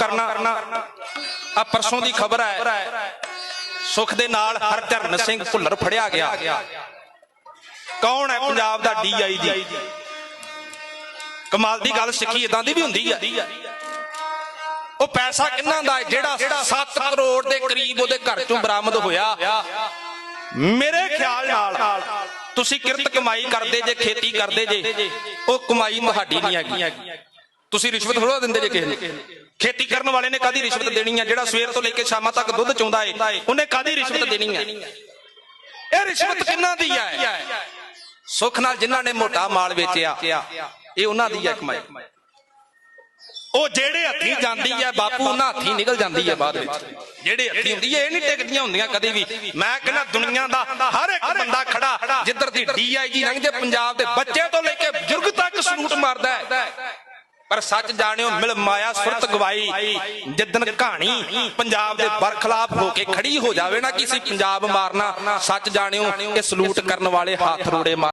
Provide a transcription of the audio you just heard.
ਕਰਨਾ ਆ ਪਰਸੋਂ ਦੀ ਖਬਰ ਹੈ। ਸੁਖ ਦੇ ਨਾਲ ਹਰਚਰਨ ਸਿੰਘ ਭੁੱਲਰ ਫੜਿਆ ਗਿਆ। ਕੌਣ ਹੈ ਪੰਜਾਬ ਦਾ ਡੀਆਈਜੀ ਕਮਾਲ ਦੀ ਗੱਲ ਸਿੱਖੀ ਇਦਾਂ ਦੀ ਵੀ ਹੁੰਦੀ ਹੈ। ਉਹ ਪੈਸਾ ਕਿੰਨਾ ਦਾ ਜਿਹੜਾ 7 ਕਰੋੜ ਦੇ ਕਰੀਬ ਉਹਦੇ ਘਰ ਚੋਂ ਬਰਾਮਦ ਹੋਇਆ। ਮੇਰੇ ਖਿਆਲ ਨਾਲ ਤੁਸੀਂ ਕਿਰਤ ਕਮਾਈ ਕਰਦੇ ਜੇ, ਖੇਤੀ ਕਰਦੇ ਜੇ, ਉਹ ਕਮਾਈ ਤੁਹਾਡੀ ਨਹੀਂ ਹੈਗੀ। ਤੁਸੀਂ ਰਿਸ਼ਵਤ ਥੋੜਾ ਦਿੰਦੇ ਜੇ ਕਿਸੇ ਨੂੰ। ਖੇਤੀ ਕਰਨ ਵਾਲੇ ਨੇ ਕਾਦੀ ਰਿਸ਼ਵਤ ਦੇਣੀ ਹੈ ਜਿਹੜਾ ਸਵੇਰ ਤੋਂ ਲੈ ਕੇ ਸ਼ਾਮਾਂ ਤੱਕ ਦੁੱਧ ਚੋਂਦਾ ਏ ਉਹਨੇ ਕਾਦੀ ਰਿਸ਼ਵਤ ਦੇਣੀ ਹੈ ਇਹ ਰਿਸ਼ਵਤ ਕਿੰਨਾ ਦੀ ਹੈ ਸੁੱਖ ਨਾਲ ਜਿਨ੍ਹਾਂ ਨੇ ਮੋਟਾ ਮਾਲ ਵੇਚਿਆ ਇਹ ਉਹਨਾਂ ਦੀ ਹੈ ਕਮਾਈ ਉਹ ਜਿਹੜੇ ਹੱਥੀ ਜਾਂਦੀ ਹੈ ਬਾਪੂ ਉਹਨਾਂ ਹੱਥੀ ਨਿਕਲ ਜਾਂਦੀ ਹੈ ਬਾਅਦ ਵਿੱਚ। ਜਿਹੜੇ ਹੱਥੀ ਹੁੰਦੀ ਹੈ ਇਹ ਨਹੀਂ ਟਿਕਦੀਆਂ ਹੁੰਦੀਆਂ ਕਦੇ ਵੀ। ਮੈਂ ਕਹਿੰਦਾ ਦੁਨੀਆ ਦਾ ਹਰ ਇੱਕ ਬੰਦਾ ਖੜਾ ਜਿੱਧਰ ਦੀ ਡੀਆਈਜੀ ਲੰਘਦੇ ਪੰਜਾਬ ਦੇ ਬੱਚੇ ਤੋਂ ਲੈ ਕੇ ਬਜ਼ੁਰਗ ਤੱਕ ਸਲੂਟ ਮਾਰਦਾ ਹੈ। ਪਰ ਸੱਚ ਜਾਣਿਓ, ਮਿਲ ਮਾਇਆ ਸੁਰਤ ਗਵਾਈ। ਜਿੱਦਨ ਕਹਾਣੀ ਪੰਜਾਬ ਦੇ ਬਰਖਲਾਫ ਹੋ ਕੇ ਖੜੀ ਹੋ ਜਾਵੇ ਨਾ ਕਿਸੇ ਪੰਜਾਬ ਮਾਰਨਾ, ਸੱਚ ਜਾਣਿਓ ਇਹ ਸਲੂਟ ਕਰਨ ਵਾਲੇ ਹੱਥ ਰੋੜੇ ਮਾਰ